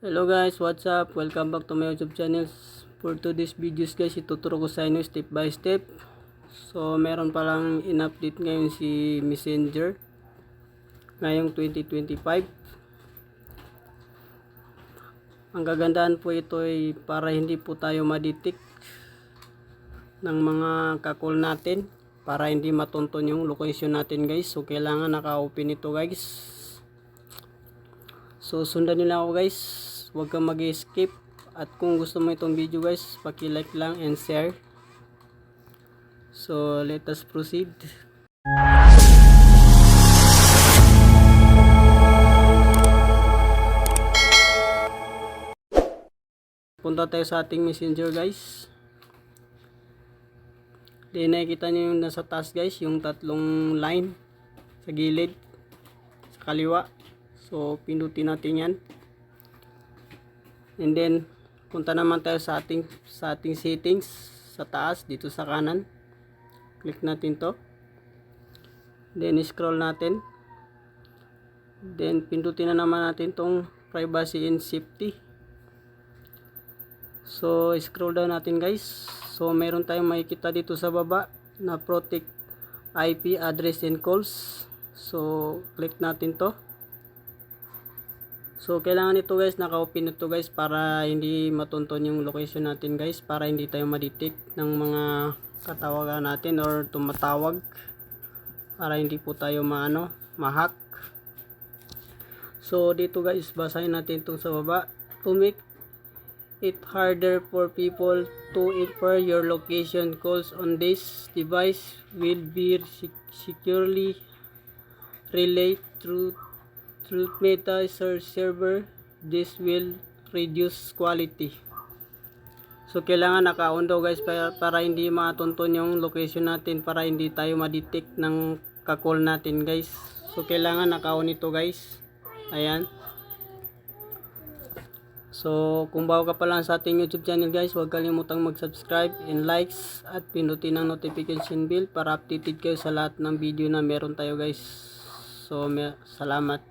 Hello guys, what's up? Welcome back to my YouTube channel. For today's videos guys, ituturo ko sa inyo step by step. So, meron palang in-update ngayon si Messenger ngayong 2025. Ang kagandahan po ito ay para hindi po tayo maditik ng mga kakol natin para hindi matunton yung location natin guys. So, kailangan naka-open ito guys. So sundan nila ako guys. Huwag kang mag-skip. At kung gusto mo itong video guys, paki-like lang and share. So let us proceed. Punta tayo sa ating messenger guys. Di nakikita nyo yung nasa taas guys, yung tatlong line sa gilid, sa kaliwa. So, pindutin natin yan. And then, punta naman tayo sa ating, sa ating settings sa taas, dito sa kanan. Click natin to. Then, scroll natin. Then, pindutin na naman natin tong privacy and safety. So, scroll down natin guys. So, meron tayong makikita dito sa baba na protect IP address and calls. So, click natin to. So, kailangan ito guys, naka-open ito guys para hindi matunton yung location natin guys. Para hindi tayo madetect ng mga katawagan natin or tumatawag. Para hindi po tayo maano, mahack. So, dito guys, basahin natin itong sa baba. To make it harder for people to infer your location calls on this device will be sec- securely relayed through through meta search server this will reduce quality so kailangan naka-on daw guys para, para hindi matunton yung location natin para hindi tayo ma-detect ng kakol natin guys so kailangan naka-on ito guys ayan So, kung bago ka pa lang sa ating YouTube channel guys, huwag kalimutang mag-subscribe and likes at pinutin ang notification bell para updated kayo sa lahat ng video na meron tayo guys. So, salamat.